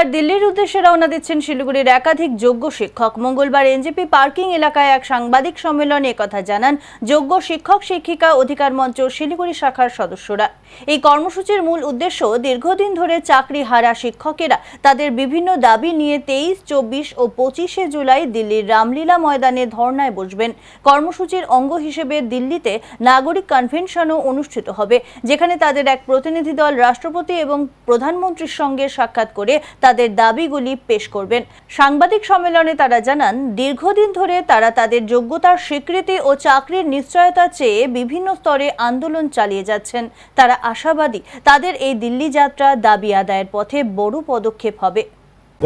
এবার দিল্লির উদ্দেশ্যে রওনা দিচ্ছেন শিলিগুড়ির একাধিক যোগ্য শিক্ষক। মঙ্গলবার এনজেপি পার্কিং এলাকায় এক সাংবাদিক সম্মেলনে একথা জানান যোগ্য শিক্ষক, শিক্ষিকা, অধিকার মঞ্চ শিলিগুড়ি শাখার সদস্যরা। এই কর্মসূচির মূল উদ্দেশ্য দীর্ঘদিন ধরে চাকরি হারা শিক্ষকেরা তাদের বিভিন্ন দাবি নিয়ে তেইশ, চব্বিশ ও পঁচিশে জুলাই দিল্লির রামলীলা ময়দানে ধর্নায় বসবেন। কর্মসূচির অঙ্গ হিসেবে দিল্লিতে নাগরিক কনভেনশনও অনুষ্ঠিত হবে, যেখানে তাদের এক প্রতিনিধি দল রাষ্ট্রপতি এবং প্রধানমন্ত্রীর সঙ্গে সাক্ষাৎ করে তাদের দাবিগুলি পেশ করবেন। সাংবাদিক সম্মেলনে তারা জানান, দীর্ঘদিন ধরে তারা তাদের যোগ্যতার স্বীকৃতি ও চাকরির নিশ্চয়তা চেয়ে বিভিন্ন স্তরে আন্দোলন চালিয়ে যাচ্ছেন। তারা আশাবাদী, তাদের এই দিল্লি যাত্রা দাবি আদায়ের পথে বড় পদক্ষেপ হবে।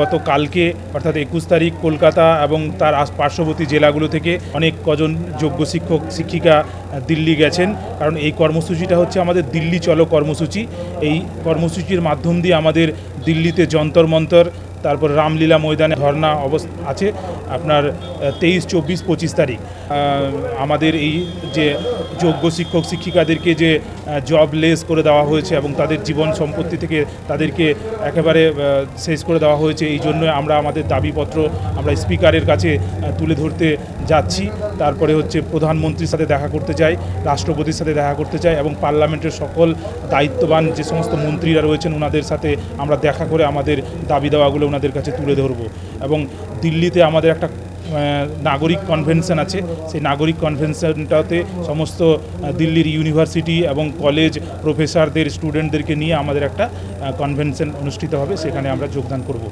গতকালকে, অর্থাৎ একুশ তারিখ কলকাতা এবং তার পার্শ্ববর্তী জেলাগুলো থেকে অনেক কজন যোগ্য শিক্ষক, শিক্ষিকা দিল্লি গেছেন। কারণ এই কর্মসূচিটা হচ্ছে আমাদের দিল্লি চলো কর্মসূচি। এই কর্মসূচির মাধ্যম দিয়ে আমাদের দিল্লিতে যন্তর মন্তর তারপর রামলীলা ময়দানে ধর্না অবস্থা আছে আপনার তেইশ, চব্বিশ, পঁচিশ তারিখ। আমাদের এই যে যোগ্য শিক্ষক, শিক্ষিকাদেরকে যে জব লেস করে দেওয়া হয়েছে এবং তাদের জীবন সম্পত্তি থেকে তাদেরকে একেবারে শেষ করে দেওয়া হয়েছে, এই জন্য আমরা আমাদের দাবিপত্র আমরা স্পিকারের কাছে তুলে ধরতে যাচ্ছি। তারপরে হচ্ছে প্রধানমন্ত্রীর সাথে দেখা করতে চাই রাষ্ট্রপতির সাথে দেখা করতে চাই এবং পার্লামেন্টের সকল দায়িত্ববান যে সমস্ত মন্ত্রীরা রয়েছেন ওনাদের সাথে আমরা দেখা করে আমাদের দাবি দেওয়াগুলো ওনাদের কাছে তুলে ধরব। এবং দিল্লিতে আমাদের একটা নাগরিক কনভেনশন আছে। সেই নাগরিক কনভেনশনটাতে সমস্ত দিল্লির ইউনিভার্সিটি এবং কলেজ প্রফেসরদের স্টুডেন্টদেরকে নিয়ে আমাদের একটা কনভেনশন অনুষ্ঠিত হবে। সেখানে আমরা যোগদান করব।